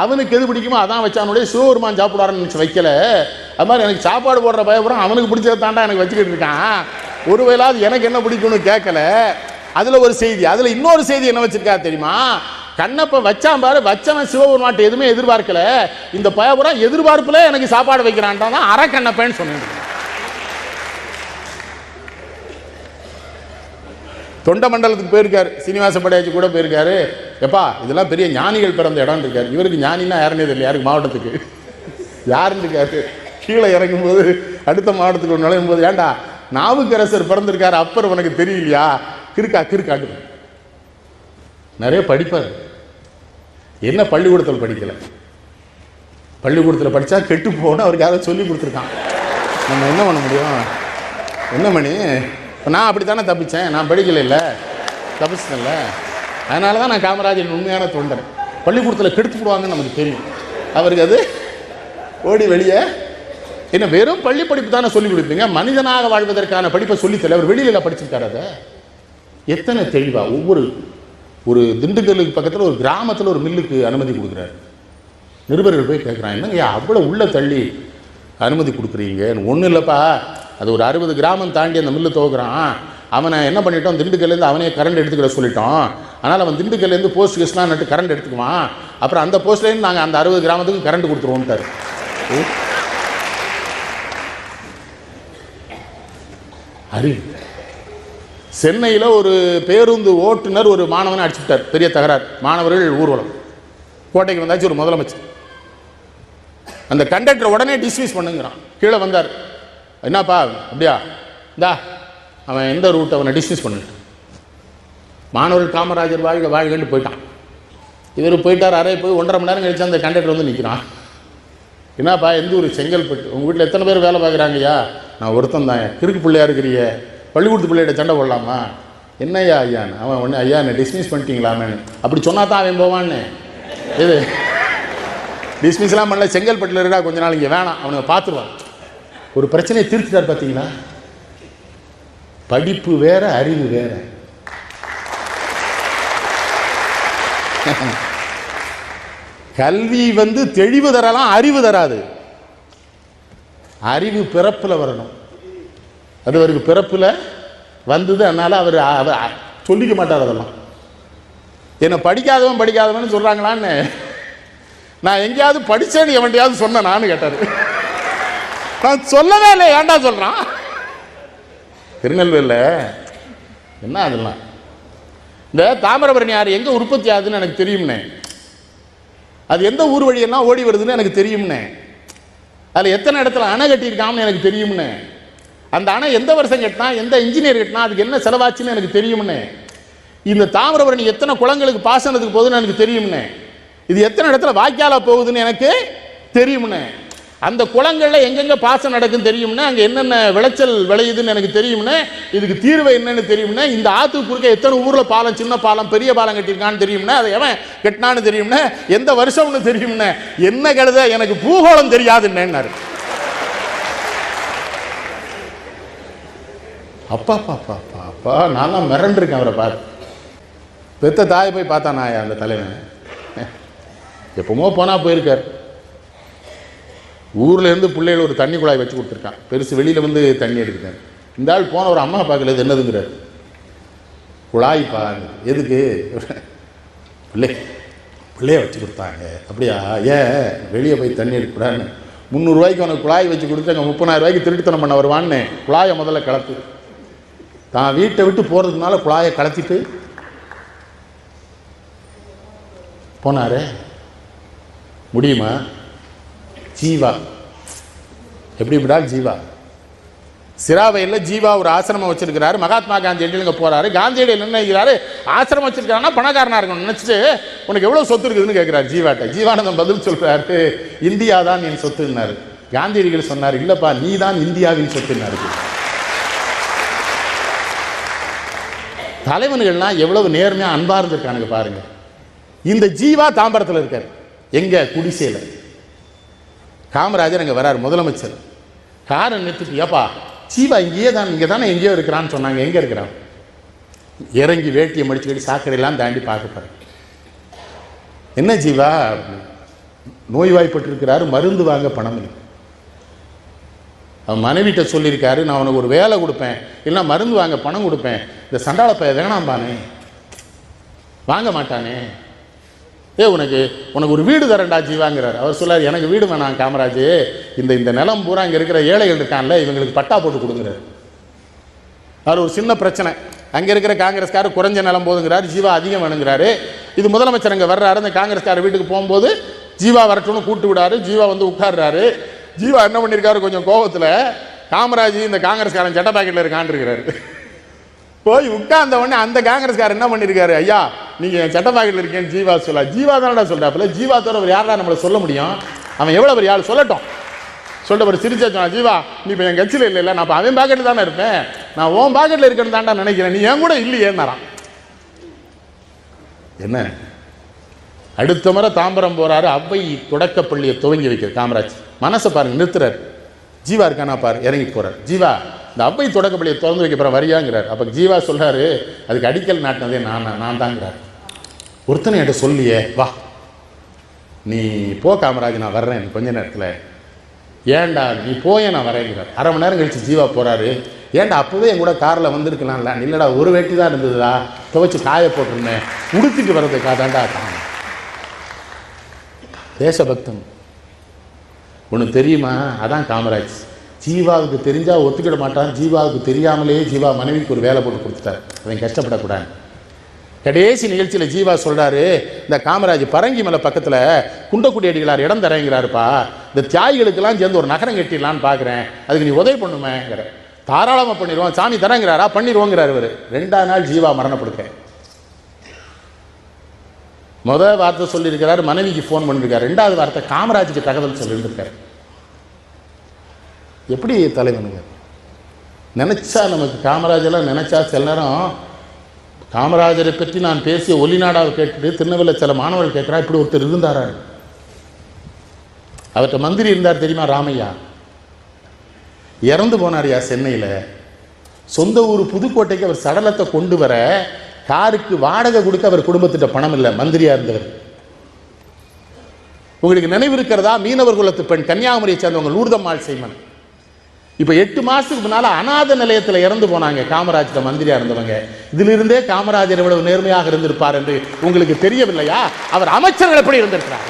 அவனுக்கு எது பிடிக்குமோ அதான் வச்சானுடைய சிவபெருமான் சாப்பிடுவாருன்னு நினச்சி வைக்கல. அது மாதிரி எனக்கு சாப்பாடு போடுற பயபுரம் அவனுக்கு பிடிச்சதாண்டா எனக்கு வச்சுக்கிட்டு இருக்கான். ஒருவேளாவது எனக்கு என்ன பிடிக்கும்னு கேட்கல. அதில் ஒரு செய்தி அதில் இன்னொரு செய்தி என்ன வச்சிருக்கா தெரியுமா? கண்ணப்பன் வச்சான் பாரு வச்சவன் சிவபெருமாட்டை எதுவுமே எதிர்பார்க்கல. இந்த பயபுரம் எதிர்பார்ப்பில் எனக்கு சாப்பாடு வைக்கிறான்டான் தான் அரை கண்ணப்பன்னு சொன்னேன். தொண்ட மண்டலத்துக்கு போயிருக்காரு சீனிவாச படையாச்சி கூட போயிருக்காரு. எப்பா இதெல்லாம் பெரிய ஞானிகள் பிறந்த இடம் இருக்கார். இவருக்கு ஞானின்னா யாருன்னே தெரியல யாருக்கு மாவட்டத்துக்கு? யாருன்னு இருக்காரு. கீழே இறங்கும்போது அடுத்த மாவட்டத்துக்கு நுழையும் போது ஏண்டா நாவுக்கரசர் பிறந்திருக்காரு அப்பர் உனக்கு தெரியலையா? கிருக்கா கிறுக்காட்டு நிறைய படிப்பார். என்ன பள்ளிக்கூடத்தில் படிக்கல? பள்ளிக்கூடத்தில் படித்தா கெட்டு போகணும் அவருக்கு யாரோ சொல்லி கொடுத்துருக்கான். நம்ம என்ன பண்ண முடியும்? என்ன மணி? இப்போ நான் அப்படி தானே தப்பித்தேன் நான் படிக்கல தப்பிச்சிட்டேன்ல? அதனால தான் நான் காமராஜரின் உண்மையான தொண்டர். பள்ளிக்கூடத்தில் கெடுத்து விடுவாங்கன்னு நமக்கு தெரியும். அவருக்கு அது ஓடி வெளியே. என்ன வெறும் பள்ளி படிப்பு தானே சொல்லி கொடுப்பீங்க? மனிதனாக வாழ்வதற்கான படிப்பை சொல்லித்தல அவர் வெளியில் படிச்சிருக்காரு அதை. எத்தனை தெளிவாக ஒவ்வொரு ஒரு திண்டுக்கல்லுக்கு பக்கத்தில் ஒரு கிராமத்தில் ஒரு மில்லுக்கு அனுமதி கொடுக்குறாரு. நிருபர்கள் போய் கேட்குறான் என்னங்க அவ்வளோ உள்ள தள்ளி அனுமதி கொடுக்குறீங்க? ஒன்றும் இல்லைப்பா. அது ஒரு அறுபது கிராமம் தாண்டி அந்த மில்லு துவக்குறான். அவனை என்ன பண்ணிட்டோம்? திண்டுக்கல்லேருந்து அவனே கரண்ட் எடுத்துக்கிட சொல்லிட்டோம். அதனால் அவன் திண்டுக்கல்லேருந்து போஸ்ட் கேஸ்லாம் நட்டு கரண்ட் எடுத்துக்குவான். அப்புறம் அந்த போஸ்ட்லேருந்து நாங்கள் அந்த அறுபது கிராமத்துக்கு கரண்ட் கொடுத்துருவோம்ட்டார். அறிவு சென்னையில் ஒரு பேருந்து ஓட்டுநர் ஒரு மாணவனை அடிச்சுட்டார். பெரிய தகராறு. மாணவர்கள் ஊர்வலம். கோட்டைக்கு வந்தாச்சு ஒரு முதலமைச்சர். அந்த கண்டக்டர் உடனே டிஸ்மிஸ் பண்ணுங்கிறான். கீழே வந்தார். என்னப்பா அப்படியா? இந்தா. அவன் எந்த ரூட் அவனை டிஸ்மிஸ் பண்ணிட்டான் மாணவர் காமராஜர் வாழ்க வாழ்கன்னு போயிட்டான். இவர் போயிட்டார் அறை போய் ஒன்றரை மணி நேரம் கழிச்சு அந்த கண்டக்டர் வந்து நிற்கிறான் என்னப்பா எந்த ஊர்? செங்கல்பட்டு. உங்கள் வீட்டில் எத்தனை பேர் வேலை பார்க்குறாங்கய்யா? நான் ஒருத்தன் தான். கிறுக்கு பிள்ளையா இருக்கிறிய. பள்ளிக்கூடத்து பிள்ளைகிட்ட சண்டை போடலாமா? என்னய்யா ஐயான்னு? அவன் ஒன்று ஐயா என்னை டிஸ்மிஸ் பண்ணிட்டீங்களாமேன்னு அப்படி சொன்னா தான் அவன் போவான்னு. இது. டிஸ்மிஸ்லாம் பண்ணல. செங்கல்பட்டில் இருக்கா கொஞ்ச நாள் இங்கே. வேணாம். அவனுங்க பார்த்துருவான் ஒரு பிரச்சனையை தீர்த்துட்டார் பார்த்தீங்களா படிப்பு வேற அறிவு வேறு. கல்வி வந்து தெளிவு தரலாம் அறிவு தராது. அறிவு பிறப்பில் வரணும். அது அவருக்கு பிறப்பில் வந்தது அதனால் அவர் அவர் சொல்லிக்க மாட்டார் அதெல்லாம். என்னை படிக்காதவன் படிக்காதவன் சொல்கிறாங்களான்னு நான் எங்கேயாவது படித்தேன்னு எவன்டையாவது சொன்னேன் நான் கேட்டார். நான் சொல்லவே இல்லை ஏன்டா சொல்கிறான் திருநெல்வேலியில் என்ன அதெல்லாம்? இந்த தாமிரபரணி ஆறு எங்கே உற்பத்தி ஆகுதுன்னு எனக்கு தெரியும்னே. அது எந்த ஊர் வழியெல்லாம் ஓடி வருதுன்னு எனக்கு தெரியும்னே. அதில் எத்தனை இடத்துல அணை கட்டியிருக்காங்கன்னு எனக்கு தெரியும்னே. அந்த அணை எந்த வருஷம் கட்டினா எந்த இன்ஜினியர் கட்டினா அதுக்கு என்ன செலவாச்சுன்னு எனக்கு தெரியும்னே. இந்த தாமிரபரணி எத்தனை குளங்களுக்கு பாசனத்துக்கு போகுதுன்னு எனக்கு தெரியும்னே. இது எத்தனை இடத்துல வாய்க்காலாக போகுதுன்னு எனக்கு தெரியும்னே. அந்த குளங்களில் எங்கெங்க பாசம் நடக்கும் தெரியும்னா அங்கே என்னென்ன விளைச்சல் விளையுதுன்னு எனக்கு தெரியும்னா இதுக்கு தீர்வு என்னன்னு தெரியும்னா இந்த ஆற்றுக்கு குறுக்க எத்தனை ஊரில் பாலம் சின்ன பாலம் பெரிய பாலம் கட்டியிருக்கான்னு தெரியும்னா அதை எவன் கட்டினான்னு தெரியும்னா எந்த வருஷம்னு தெரியும்னா என்ன கழுத எனக்கு பூகோளம் தெரியாதுன்னாரு அப்பா அப்பா அப்பா அப்பா நான்லாம் மிரண்டிருக்கேன் அவரை பார்த்து பெத்த தாயை போய் பார்த்தா நான் அந்த தலைவன். எப்பவுமோ போனால் போயிருக்கார். ஊர்லேருந்து பிள்ளைகள் ஒரு தண்ணி குழாய் வச்சு கொடுத்துருக்கான் பெருசு வெளியில் வந்து தண்ணி எடுக்கிறேன் இந்த ஆள் போன ஒரு அம்மா பார்க்கல இது என்னதுங்கிறார். குழாய்ப்பா எதுக்கு? பிள்ளை பிள்ளைய வச்சு கொடுத்தாங்க. அப்படியா? ஏன்? வெளியே போய் தண்ணி எடுக்கக்கூடாதுன்னு. முந்நூறுரூவாய்க்கு அவனுக்கு குழாய் வச்சு கொடுத்து அங்கே முப்பதாயிரம் ரூபாய்க்கு திருட்டுத்தனம் பண்ண வருவான்னு. குழாயை முதல்ல கலத்து தான் வீட்டை விட்டு போகிறதுனால குழாயை கலத்திட்டு போனார். முடியுமா? ஜீவா. எப்படி விடால் ஜீவா? சிராவையில் ஜீவா ஒரு ஆசிரமம் வச்சிருக்கிறாரு. மகாத்மா காந்தியடியில் இங்கே போறாரு. காந்தியடியில் என்ன நினைக்கிறாரு ஆசிரமம் வச்சிருக்காருன்னா பணக்காரனா இருக்கணும் நினச்சிட்டு உனக்கு எவ்வளோ சொத்து இருக்குதுன்னு கேட்குறாரு ஜீவாட்ட. ஜீவானந்தம் பதில் சொல்றாரு. இந்தியா தான் என் சொத்துன்னாரு. காந்தியடிகள் சொன்னார் இல்லைப்பா நீ தான் இந்தியாவின் சொத்துன்னாரு. தலைவன்கள்லாம் எவ்வளவு நேர்மையாக அன்பாக இருந்திருக்கானுங்க பாருங்க. இந்த ஜீவா தாம்பரத்தில் இருக்கார். எங்க குடிசையில். காமராஜர் அங்கே வர்றார் முதலமைச்சர். காரை நிறுத்திட்டு ஏப்பா ஜீவா இங்கேயே தான் இங்கே தானே எங்கேயோ இருக்கிறான்னு சொன்னாங்க. எங்கே இருக்கிறான்? இறங்கி வேட்டியை மடிச்சுக்கிட்டு சாக்கடையெல்லாம் தாண்டி பார்க்க போகிறேன் என்ன ஜீவா? நோய்வாய்ப்பட்டிருக்கிறாரு மருந்து வாங்க பணம் இல்லை. அவன் மனைவிட்ட சொல்லியிருக்காரு நான் உனக்கு ஒரு வேலை கொடுப்பேன். இல்லைன்னா மருந்து வாங்க பணம் கொடுப்பேன். இந்த சண்டாளப்பைய வேணாம்பானே. வாங்க மாட்டானே. ஏ உனக்கு உனக்கு ஒரு வீடு தரேன்டா ஜீவாங்கிறார். அவர் சொல்லார் எனக்கு வீடு வேணாம் காமராஜ். இந்த இந்த நிலம் பூரா இங்கே இருக்கிற ஏழைகள் இருக்கான்ல இவங்களுக்கு பட்டா போட்டு கொடுங்குறாரு. அவர் ஒரு சின்ன பிரச்சனை. அங்கே இருக்கிற காங்கிரஸ்காரர் குறைஞ்ச நிலம் போதுங்கிறாரு ஜீவா அதிகம் வேணுங்கிறாரு. இது முதலமைச்சர் அங்கே வர்றாரு அந்த காங்கிரஸ்காரர் வீட்டுக்கு போகும்போது ஜீவா வரட்டும்னு கூப்பிட்டு விடாரு. ஜீவா வந்து உட்கார்றாரு. ஜீவா என்ன பண்ணியிருக்காரு கொஞ்சம் கோபத்தில் காமராஜ் இந்த காங்கிரஸ்காரன் சட்ட பாக்கெட்டில் இருக்கான்னு இருக்கிறாரு. போய் உட்கார்ந்த உடனே அந்த காங்கிரஸ்காரர் என்ன பண்ணியிருக்காரு ஐயா நீங்க என் சட்ட பாக்கெட்டில் இருக்கேன்னு ஜீவா சொல்லா ஜீவா தானடா சொல்றாப்புல ஜீவா தவிர அவர் யாரா நம்மளை சொல்ல முடியும்? அவன் எவ்வளவு பெரிய ஆள் சொல்லட்டும். சொல்லிட்டு ஒரு சிரிச்சா சொன்னா ஜீவா நீ இப்போ என் கட்சியில் இல்லை இல்லை நான் இப்போ அவன் பாக்கெட்டில் தானே இருப்பேன். நான் உன் பாக்கெட்டில் இருக்கேன்னு தான்டா நினைக்கிறேன். நீ என் கூட இல்லையேன்னாரான் என்ன? அடுத்த முறை தாம்பரம் போறாரு. அவ்வை தொடக்கப்பள்ளியை துவங்கி வைக்கிற காமராஜ். மனசை பாருங்க நிறுத்துறாரு. ஜீவா இருக்கானா பாரு இறங்கி போறாரு. ஜீவா இந்த அவ்வை தொடக்கப் பள்ளியை திறந்து வைக்க போற வரியாங்கிறார். அப்போ ஜீவா சொல்கிறாரு அதுக்கு அடிக்கல் நாட்டினதே நான் நான் தாங்கிறார் ஒருத்தனை என்கிட்ட சொல்லியே வா. நீ போ காமராஜ் நான் வர்றேன் கொஞ்ச நேரத்தில். ஏன்டா நீ போய நான் வரேங்கிறார். அரை மணி நேரம் கழிச்சு ஜீவா போகிறாரு ஏன்டா அப்போவே என் கூட காரில் வந்திருக்கலாம்ல. இல்லைடா ஒரு வேட்டி தான் இருந்ததுடா. துவைச்சி காய போட்டிருந்தேன். உடுத்திட்டு வர்றதுக்காக தாண்டா தான் தேசபக்தன். ஒன்று தெரியுமா? அதான் காமராஜ். ஜீவாவுக்கு தெரிஞ்சால் ஒத்துக்கிட மாட்டான். ஜீவாவுக்கு தெரியாமலே ஜீவா மனைவிக்கு ஒரு வேலை போட்டு கொடுத்துட்டார். அவன் கஷ்டப்படக்கூடாது. கடைசி நிகழ்ச்சியில் ஜீவா சொல்கிறாரு இந்த காமராஜ் பரங்கி மலை பக்கத்தில் குண்டக்குடி அடிகளார் இடம் தரேங்கிறாருப்பா. இந்த தியாகிகளுக்கெல்லாம் சேர்ந்து ஒரு நகரம் கட்டிடலான்னு பார்க்குறேன் அதுக்கு நீ உதவி பண்ணுமேங்கிற. தாராளமாக பண்ணிடுவோம். சாமி தரேங்கிறாரா? பண்ணிடுவோங்கிறார் இவர். ரெண்டாம் நாள் ஜீவா மரணப்படுக்க. முதல் வார்த்தை சொல்லியிருக்கிறார் மனைவிக்கு ஃபோன் பண்ணியிருக்காரு ரெண்டாவது வார்த்தை காமராஜுக்கு தகவல் சொல்லியிருக்காரு எப்படி தலைவனுங்க? நினைச்சா நமக்கு காமராஜெல்லாம் நினைச்சா சில நேரம் காமராஜரை பற்றி நான் பேசிய ஒலிநாடாவை கேட்டுட்டு திருநெல்வேலியில் சில மாணவர்கள் கேட்குறா இப்படி ஒருத்தர் இருந்தாரா? அவர்கிட்ட மந்திரி இருந்தார் தெரியுமா ராமையா? இறந்து போனார்யா சென்னையில்? சொந்த ஊர் புதுக்கோட்டைக்கு அவர் சடலத்தை கொண்டு வர காருக்கு வாடகை கொடுக்க அவர் குடும்பத்திட்ட பணம் இல்லை. மந்திரியா இருந்தவர். உங்களுக்கு நினைவு இருக்கிறதா? மீனவர் குலத்து பெண். கன்னியாகுமரியை சேர்ந்தவங்க லூர்தம்மாள் செய்மன் இப்போ எட்டு மாசத்துக்கு முன்னால அநாத நிலையத்தில் இறந்து போனாங்க. காமராஜர் மந்திரியா இருந்தவங்க. இதிலிருந்தே காமராஜர் இவ்வளவு நேர்மையாக இருந்திருப்பார் என்று உங்களுக்கு தெரியவில்லையா? அவர் அமைச்சர்கள் எப்படி இருந்திருக்கிறார்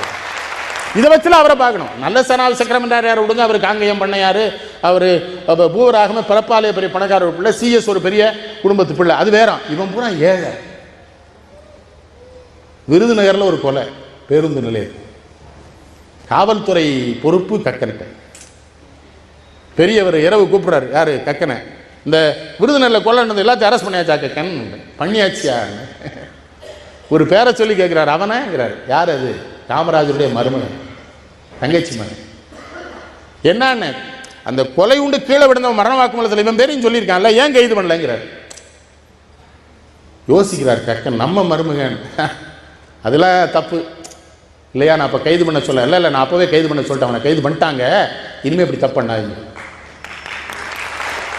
இதை வச்சுல அவரை பார்க்கணும். நல்ல சனால் சக்கரமண்டார் யார் விடுங்க அவர் காங்கயம் பண்ணையாரு அவர் பூவராகம பிறப்பாலே பெரிய பணக்காரர் பிள்ளை சிஎஸ் ஒரு பெரிய குடும்பத்து பிள்ளை. அது வேற. இவன் பூரா ஏழை. விருதுநகர்ல ஒரு கொலை பேருந்து நிலையம். காவல்துறை பொறுப்பு கக்கன்ட்ட பெரியவர் இரவு கூப்பிடுறாரு. யாரு? கக்கனை. இந்த விருதுநகரில் கொலை எல்லாத்தையும் அரெஸ்ட் பண்ணியாச்சா கக்கன்? பண்ணியாச்சியா? ஒரு பேரை சொல்லி கேட்குறாரு அவனேங்கிறாரு. யார் அது? காமராஜருடைய மருமகன். தங்கச்சி மகன். என்னன்னு? அந்த கொலை உண்டு கீழே விழுந்த மரண வாக்குமூலத்தில் இவன் பேரையும் சொல்லியிருக்கான்ல ஏன் கைது பண்ணலங்கிறார். யோசிக்கிறார் கக்கன் நம்ம மருமகன். அதெல்லாம் தப்பு. இல்லையா நான் அப்போ கைது பண்ண சொல்ல இல்லை இல்லை நான் அப்போவே கைது பண்ண சொல்லிட்டேன். அவனை கைது பண்ணிட்டாங்க. இனிமேல் இப்படி தப்பு பண்ணாதீங்க.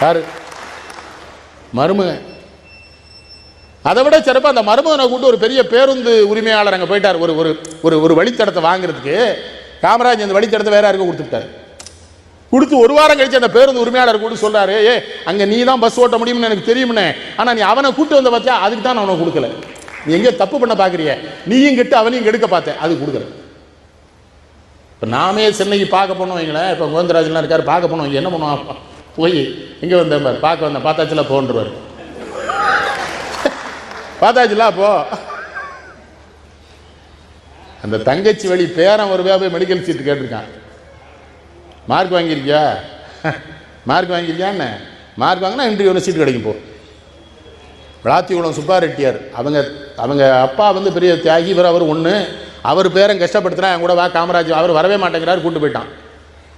யாரு? மருமகன் அதை விட சிறப்பாக அந்த மருமகனை கூட்டு ஒரு பெரிய பேருந்து உரிமையாளர் அங்கே போயிட்டார். ஒரு ஒரு ஒரு ஒரு வழித்தடத்தை வாங்குறதுக்கு. காமராஜ் அந்த வழித்தடத்தை வேற யாருக்கும் கொடுத்துட்டார். கொடுத்து ஒரு வாரம் கழிச்சு அந்த பேருந்து உரிமையாளர் கூட சொல்கிறாரு ஏ அங்கே நீ தான் பஸ் ஓட்ட முடியும்னு எனக்கு தெரியும்னே. ஆனால் நீ அவனை கூட்டு வந்த பார்த்தியா அதுக்கு தான் நான் உனக்கு கொடுக்கல. நீ எங்கேயோ தப்பு பண்ண பார்க்குறிய நீயும் கெட்டு அவனையும் கெடுக்க பார்த்தேன். அது கொடுக்குறேன் இப்போ நாமே சென்னைக்கு பார்க்க போனோம் வைங்களேன். இப்போ கோவிந்தராஜன்லாம் இருக்காரு பார்க்க போனோம். என்ன பண்ணுவோம் போய் இங்கே வந்தேன் பாரு பார்க்க வந்தேன் பார்த்தாச்சுல போன்றுவார். பார்த்தாச்சுல அப்போ அந்த தங்கச்சி வழி பேரன் ஒரு போய் மெடிக்கல் சீட்டு கேட்டிருக்கான். மார்க் வாங்கியிருக்கியா? மார்க் வாங்கியிருக்கியான்னு மார்க் வாங்கினா இன்டர்வியூவில் சீட்டு கிடைக்கும் போ. விளாத்திகுளம் சுப்பா ரெட்டியார் அவங்க அவங்க அப்பா வந்து பெரிய தியாகி இவர் அவர் ஒன்று அவர் பேரன் கஷ்டப்படுத்தினா என் கூட வா காமராஜ் அவர் வரவே மாட்டேங்கிறார் கூட்டு போயிட்டான்.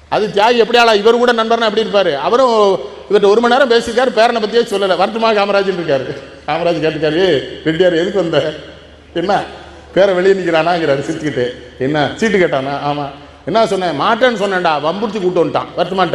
அது தியாகி எப்படி ஆளா இவர் கூட நண்பர்னா எப்படி இருப்பார்? அவரும் இவர்கிட்ட ஒரு மணி நேரம் பேசியிருக்காரு பேரனை பற்றியே சொல்லலை. வருத்தமா காமராஜ்னு இருக்காரு. காமராஜ் கேட்டுக்காரு ரெட்டியார் எதுக்கு வந்த? என்ன? பேரை வெளியே நிற்கிறானாங்கிறாரு சிரிச்சுக்கிட்டு. என்ன? சீட்டு கேட்டானா? ஆமாம் என்ன சொன்னேன்? மாட்டேன்னு சொன்னேன்டா. வம்புடிச்சு கூட்டு வந்துட்டான். வருத்தமாட்டான்